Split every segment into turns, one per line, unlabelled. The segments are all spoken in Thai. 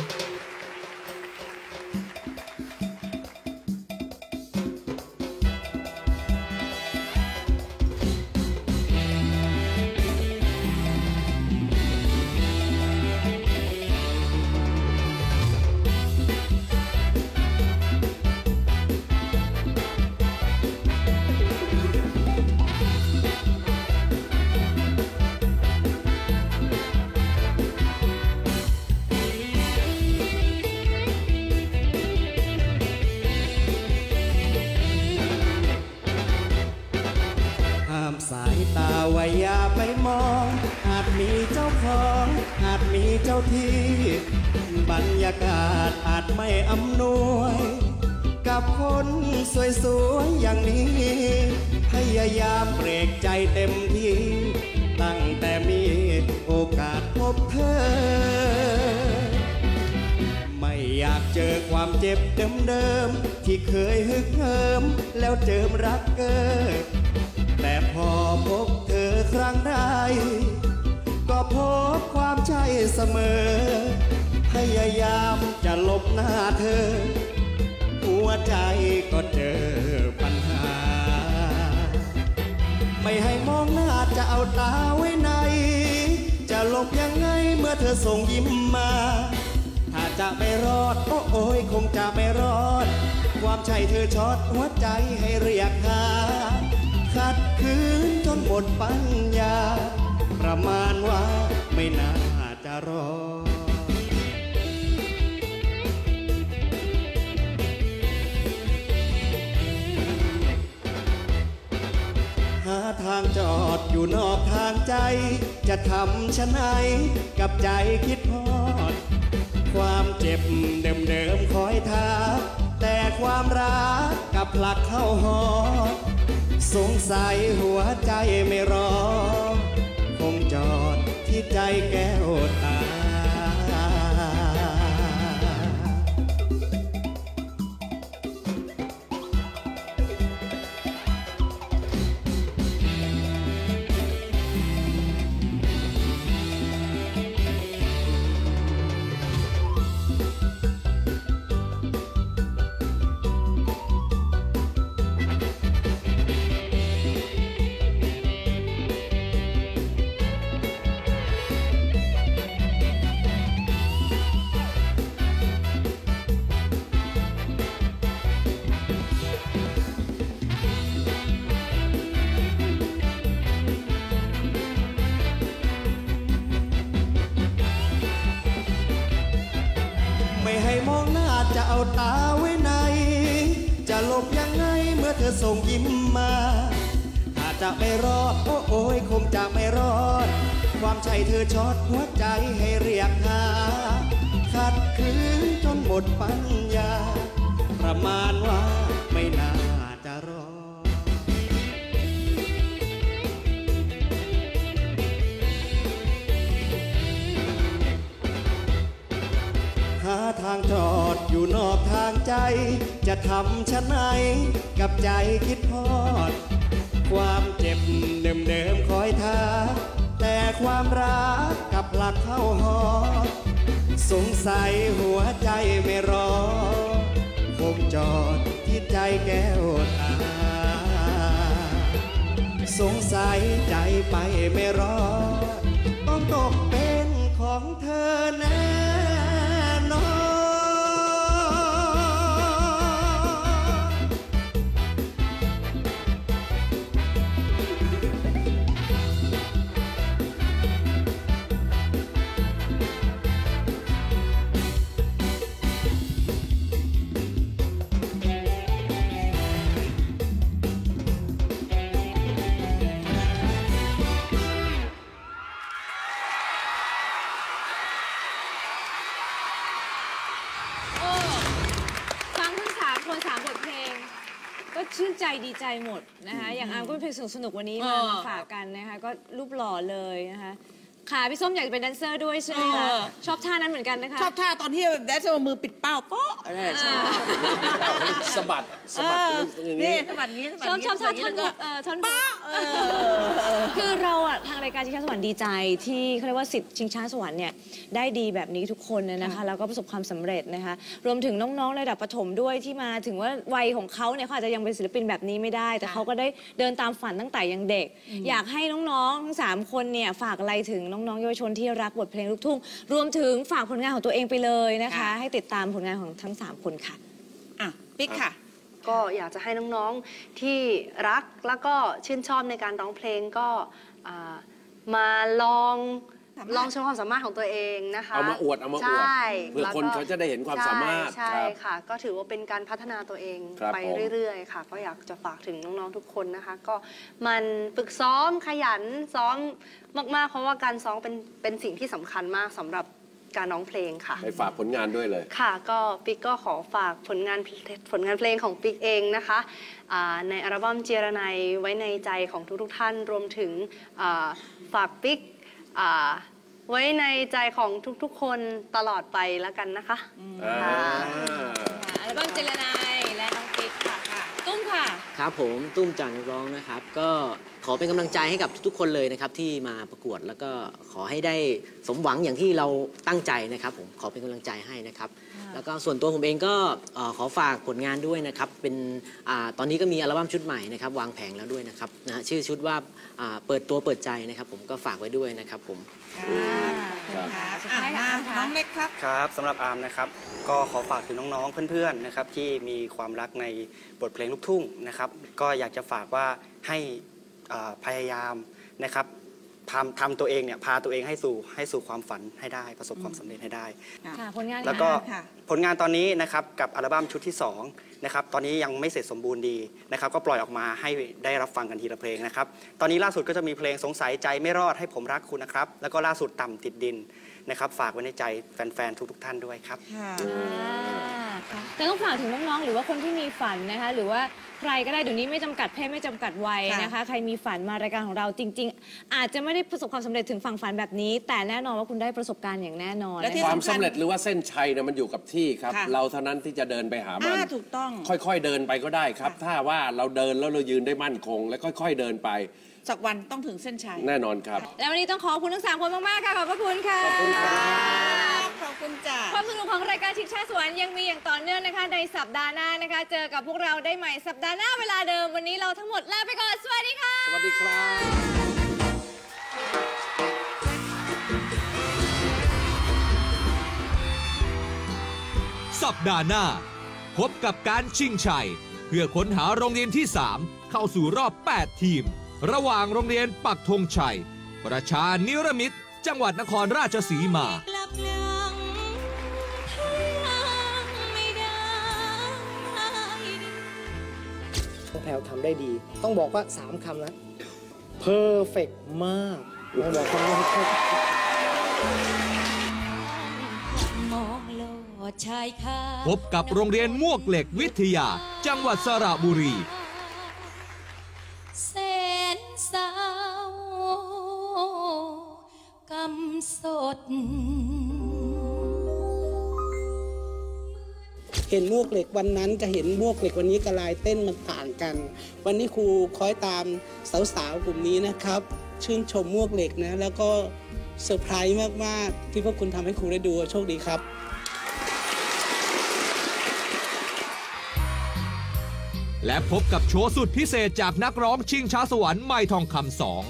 ห้า สายตาไว้อย่าไปมอง อาจมีเจ้าของ อาจมีเจ้าที่ บรรยากาศอาจไม่อำนวย กับคนสวยๆอย่างนี้ พยายามเบรกใจเต็มที่ ตั้งแต่มีโอกาสพบเธอ ไม่อยากเจอความเจ็บเดิมๆที่เคยฮึกเหิมแล้วเจิมรักเกอ แต่พอพบเธอครั้งใดก็พบความใช่เสมอ พยายามจะลบหน้าเธอ หัวใจก็เจอปัญหา ไม่ให้มองหน้าจะเอาตาไว้ใน จะหลบยังไงเมื่อเธอส่งยิ้มมา ถ้าจะไม่รอดโอ้โอยคงจะไม่รอด ความใช่เธอช็อตหัวใจให้เรียกหา ขัดขืนจนหมดปัญญา ประมาณว่าไม่น่าจะรอหาทางจอดอยู่นอกทางใจ จะทำชะไหนกับใจคิดพอด ความเจ็บเดิมๆคอยท้าแต่ความรักกับผลักเข้าหอด สงสัยหัวใจไม่รอ คงจอดที่ใจแก้วตา ไม่ให้มองหน้าจะเอาตาไว้ในจะหลบยังไงเมื่อเธอส่งยิ้มมาถ้าจะไม่รอดโอ้โอยคงจะไม่รอด ความใจเธอช็อตหัวใจให้เรียกหาขัดขืนจนหมดปัญญาประมาณว่าาทางจอดอยู่นอกทางใจ จะทำชะไหนกับใจคิดพอด ความเจ็บเดิมๆคอยท้าแต่ความรักกับหลักเข้าหอดสงสัยหัวใจไม่รอ คงจอดที่ใจแก้วตา สงสัยใจไปไม่รอ ต้องตกเป็นของเธอแน่น
ดีใจหมดนะคะ อย่างอาร์มก็เป็นเพลงสนุกๆวันนี้มา
เออ
มาฝากกันนะคะ ก็รูปหล่อเลยนะคะ ค่ะพี่ส้มอยากจะเป็นแดนเซอร์ด้วยใช่ไหมคะ
เออ
ชอบท่านั้นเหมือนกันนะคะ
ชอบท่าตอนที่แดนเซอร์มือปิดเป้าโป๊ะอะไรชอบ
สะบัดสะบัด
เออ
อย่าง
นี่
นี้
สะบัดนี้สะบัด
ชอบ
นี้
ชอบชอบ
สะ
ท่
บั
อน
ด
บ
นี้
กเอ่อท่อนบก
เออ
คือเราอะทางรายการชิงช้าสวรรค์ดีใจ ที่เขาเรียกว่าสิทธิ์ชิงช้าสวรรค์เนี่ยได้ดีแบบนี้ทุกคนนะนะคะแล้วก็ประสบความสำเร็จนะคะ รวมถึงน้องๆระดับประถมด้วยที่มาถึงว่าวัยของเขาเนี่ยเขาอาจจะยังเป็นศิลปินแบบนี้ไม่ได้ แต่เขาก็ได้เดินตามฝันตั้งแต่ยังเด็ก อยากให้น้องๆทั้งสามคนเนี่ยฝากอะไรถึงน้องๆเยาวชนที่รักบทเพลงลูกทุ่ง รวมถึงฝากผลงานของตัวเองไปเลยนะคะ
ค่ะ
ให้ติดตามผลงานของทั้งสามคนค่ะ
อะปิ๊กค่ะ
ก็อยากจะให้น้องๆที่รักแล้วก็ชื่นชอบในการร้องเพลงก็อ่ามาลอง
สามารถ
ลองโชว์ความสามารถของตัวเองนะคะ
เอามาอวดเอามาอวด
ใช่
เพื่อ
แล้วก็
คนเขาจะได้เห็นความสามารถ
ใช่
ครั
ใช่
บ
ค่ะ ก็ถือว่าเป็นการพัฒนาตัวเอง
ครับ
ไป
ผม
เรื่อยๆ ค่ะ ก็อยากจะฝากถึงน้องๆทุกคนนะคะ ก็มันฝึกซ้อมขยันซ้อมมากๆ เพราะว่าการซ้อมเป็นเป็นสิ่งที่สำคัญมากสำหรับการร้องเพลงค่ะ
ไปฝากผลงานด้วยเลย
ค่ะก็ปิ๊กก็ขอฝากผลงานผลงานเพลงของปิ๊กเองนะคะอ่าในอัลบั้มเจรไนยไว้ในใจของทุกๆท่านรวมถึงอ่าฝากปิ๊กอ่า ไว้ในใจของทุกๆ คนตลอดไปแล้วกันนะคะ
อ่า
อัลบั้มเจรนายและน้องปิ๊กค่ะ ตุ้มค่ะ
ครับผมตุ้มจากนักร้องนะครับ ก็ขอเป็นกำลังใจให้กับทุกๆคนเลยนะครับ ที่มาประกวดแล้วก็ขอให้ได้สมหวังอย่างที่เราตั้งใจนะครับ ผมขอเป็นกำลังใจให้นะครับ แล้วก็ส่วนตัวผมเองก็เอ่อขอฝากผลงานด้วยนะครับ เป็นอาตอนนี้ก็มีอัลบั้มชุดใหม่นะครับวางแผงแล้วด้วยนะครับนะฮะชื่อชุดว่าอ่าเปิดตัวเปิดใจนะครับ ผมก็ฝากไว้ด้วยนะครับผม
ครับ
สุดท้าย
อะ
ค่ะ
มาน้องเล็กครับ
ครับสำหรับอาร์มนะครับ ก็ขอฝากถึงน้องๆเพื่อนๆนะครับที่มีความรักในบทเพลงลูกทุ่งนะครับ ก็อยากจะฝากว่าให้เอ่อพยายามนะครับ ทำทำตัวเองเนี่ยพาตัวเองให้สู่ให้สู่ความฝันให้ได้ประสบความสำเร็จให้ได้
ค่ะผลงาน
แล้วก็
ค่ะ
ผลงานตอนนี้นะครับกับอัลบั้มชุดที่2นะครับตอนนี้ยังไม่เสร็จสมบูรณ์ดีนะครับก็ปล่อยออกมาให้ได้รับฟังกันทีละเพลงนะครับตอนนี้ล่าสุดก็จะมีเพลงสงสัยใจไม่รอดให้ผมรักคุณนะครับ แล้วก็ล่าสุดต่ำติดดินนะครับฝากไว้ในใจแฟนๆทุกๆท่านด้วยครับ
ค่ะ
แต่ต้องฝากถึงน้องๆ หรือว่าคนที่มีฝันนะคะ หรือว่าใครก็ได้เดี๋ยวนี้ไม่จำกัดเพศไม่จำกัดวัย
ค่ะ
นะคะ ใครมีฝันมารายการของเราจริง ๆ อาจจะไม่ได้ประสบความสำเร็จถึงฝั่งฝันแบบนี้ แต่แน่นอนว่าคุณได้ประสบการณ์อย่างแน่นอน
และที่
นะคะ
ความสำเร็จหรือว่าเส้นชัยเนี่ยมันอยู่กับที่ครับ
ค่ะ
เราเท่านั้นที่จะเดินไปหามัน
อ่าถูกต้อง
ค่อยๆเดินไปก็ได้ครับ
ค่ะ
ถ้าว่าเราเดินแล้วเรายืนได้มั่นคง และค่อย ๆเดินไป
สักวันต้องถึงเส้นชัย
แน่นอนครับ
แล้ววันนี้ต้องขอบคุณทั้งสามคนมากๆค่ะขอบพระคุณค่ะ
ขอบคุณครับ
ขอบ คุณจ้า
ความสนุกของรายการชิงชาสวรรค์ยังมีอย่างต่อเนื่องนะคะ ในสัปดาห์หน้านะคะ เจอกับพวกเราได้ใหม่สัปดาห์หน้าเวลาเดิมวันนี้เราทั้งหมดลาไปก่อน สวัสดีค่ะ
สวัสดีครับ
สัปดาห์หน้า พบกับการชิงชัย เพื่อค้นหาโรงเรียนที่ 3 เข้าสู่รอบ 8 ทีม ระหว่างโรงเรียนปักธงชัย ประชานิรมิตรจังหวัดนครราชสีมา
แพลวทำได้ดี ต้องบอกว่า 3คำนะ perfect มากต้องบอกคำว่า
มองโลดชายคา
พบกับโรงเรียนมวกเหล็กวิทยา จังหวัดสระบุรี
แสนเศร้ากำสด
เห็นมวกเหล็กวันนั้นจะเห็นมวกเหล็กวันนี้กับลายเต้นมันต่างกัน วันนี้ครูคอยตามสาวๆกลุ่มนี้นะครับ ชื่นชมมวกเหล็กนะ แล้วก็เซอร์ไพรส์มากๆ ที่พวกคุณทำให้ครูได้ดูโชคดีครับ
และพบกับโชว์สุดพิเศษจากนักร้องชิงช้าสวรรค์ไม่ทองคำสอง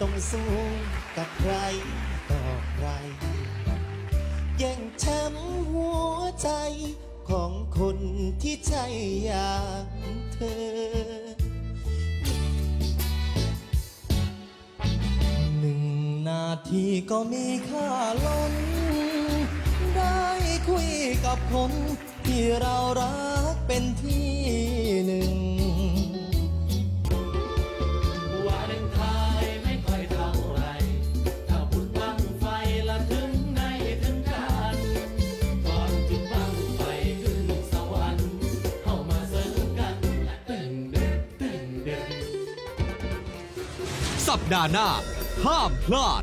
ต้องสู้กับใครต่อใคร แย่งแชมป์หัวใจของคนที่ใจอย่างเธอ หนึ่งนาทีก็มีค่าล้น ได้คุยกับคนที่เรารักเป็นที่หนึ่ง
สัปดาห์หน้า ห้ามพลาด